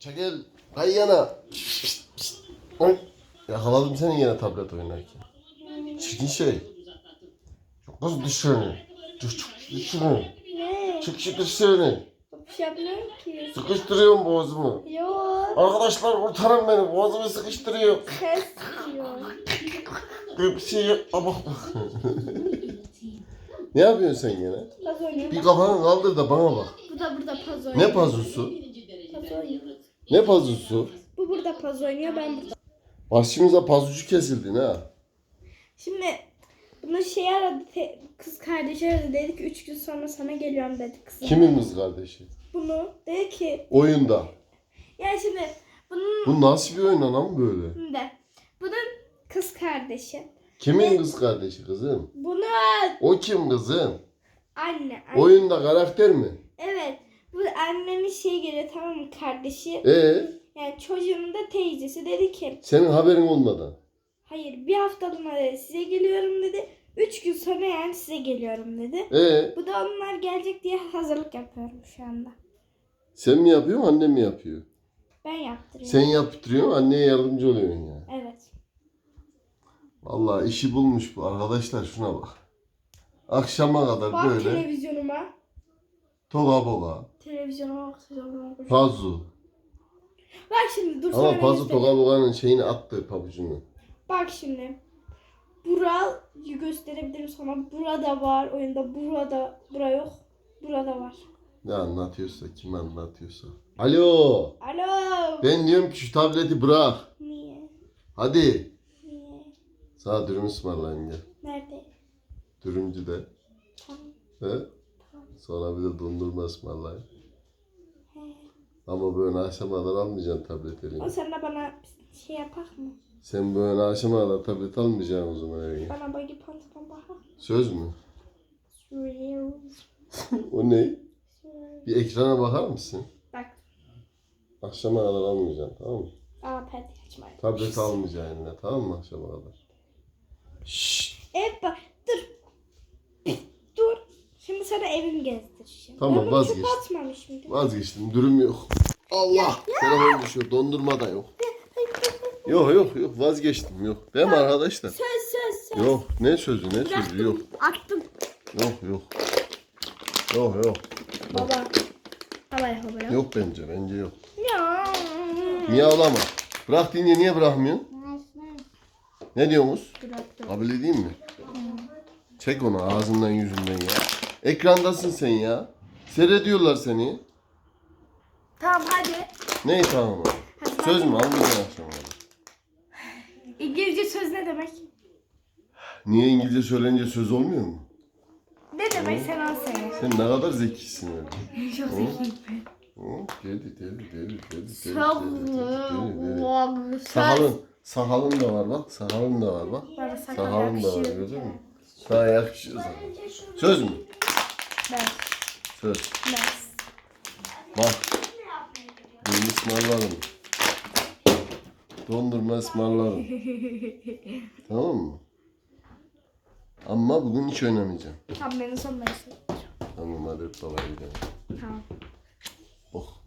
Çekil. Kay yana. Oy. Yakaladım seni yine tablet oynarken. Çirkin şey. Kız dışarı. Çık çık dışarı. Ne? Çık çık dışarı. Bir şey yapmıyorum ki. Sıkıştırıyorum boğazımı. Yok. Arkadaşlar kurtarın beni. Boğazımı sıkıştırıyor. Ses diyor. Bir şey bak bak. ne yapıyorsun sen yine? Paz oynuyor. Bir kafanı kaldır da bana bak. Bu da burada paz oynuyor. Ne pazusu? Paz oynuyor. Ne pazusu? Bu burada paz oynuyor ben burada. Başımıza pazucu kesildin ha. Şimdi bunu şey aradı te- kız kardeşi aradı dedi ki 3 gün sonra sana geliyorum dedi kız. Kimin kız kardeşi? Bunu dedi ki Oyunda. yani şimdi bunun Bu nasıl bir oyun anam böyle? şimdi bunun kız kardeşi. Kimin kız kardeşi kızım? Bunu O kim kızım? anne, anne. Oyunda karakter mi? Evet. Bu annenin şey geliyor tamam mı kardeşi. Ee, Yani çocuğunun da teyzesi dedi ki senin haberin olmadan. hayır bir haftalığına dedi size geliyorum dedi. Üç gün sonra yani size geliyorum dedi. Ee, Bu da onlar gelecek diye hazırlık yapıyorum şu anda. sen mi yapıyorsun, annem mi yapıyor? Ben yaptırıyorum. Sen yaptırıyorsun, anneye yardımcı oluyorsun ya. Evet. Vallahi işi bulmuş bu arkadaşlar şuna bak. Akşama kadar Bak böyle televizyonuma. Toga boga, Televizyonuma bak. televizyonuma bak. pazu. Bak şimdi dur Ama pazu göstereyim. toga boga'nın şeyini attı pabucunu. Bak şimdi. Burayı gösterebilirim sana. Burada var oyunda. Burada. Bura yok. Burada var. Ne anlatıyorsa, kim anlatıyorsa. Alo, Alo. ben diyorum ki şu tableti bırak. Niye? Hadi. Niye? Sana dürüm ısmarlayayım gel. Nerede? Dürümcüde. Tamam. He? Sonra bir de dondurma ısmarlayayım. He. Ama böyle akşama kadar almayacaksın tablet O eline. sen de bana şey yapak mı? Sen böyle akşama kadar tablet almayacaksın o zaman eline. Bana bagi pantolon bakar Söz mü? o ne? Bir ekrana bakar mısın? Bak. Akşama kadar almayacaksın tamam mı? Aa perde açmayın. Tablet almayacaksın eline tamam mı akşama kadar? Şşş. Evet bak sana evimi gezdireceğim. Tamam, bunu vazgeç. çöpe atmamış mıydım? Vazgeçtim dürüm yok. Allah! Telefon düşüyor dondurma da yok. Yok yok yok vazgeçtim yok. Değil mi arkadaşlar? Söz söz söz. Yok ne sözü ne sözü yok. Attım. Yok yok. Yok yok. Baba. Baba ya baba ya. Yok bence bence yok. Ya. Miyavlama. Bırak deyince niye bırakmıyorsun? Ne diyorsunuz? Bıraktım. Kabul edeyim mi? Çek onu ağzından yüzünden ya. Ekrandasın sen ya. Seyrediyorlar seni. Tamam hadi. Ne tamam? Hadi Söz hadi. mü almayacaksın akşam kadar? İngilizce söz ne demek? Niye İngilizce söyleyince söz olmuyor mu? Ne demek sen onu söyle. Sen ne kadar zekisin öyle. Çok zekiyim. Hı? Deli deli deli deli deli deli deli deli. Sakalın. Sakalın, da var bak, sakalın da var bak. Bana sakal Sakalın da var yakışıyor. gördün mü? Sana yakışıyor sakal. Söz mü? Ben. Söz. Ben. Bak. Benim ısmarlarım. Dondurma ısmarlarım. tamam mı? Ama bugün hiç oynamayacağım. Tamam benim son ben söyleyeceğim. Tamam hadi hep gidelim. Tamam. Oh.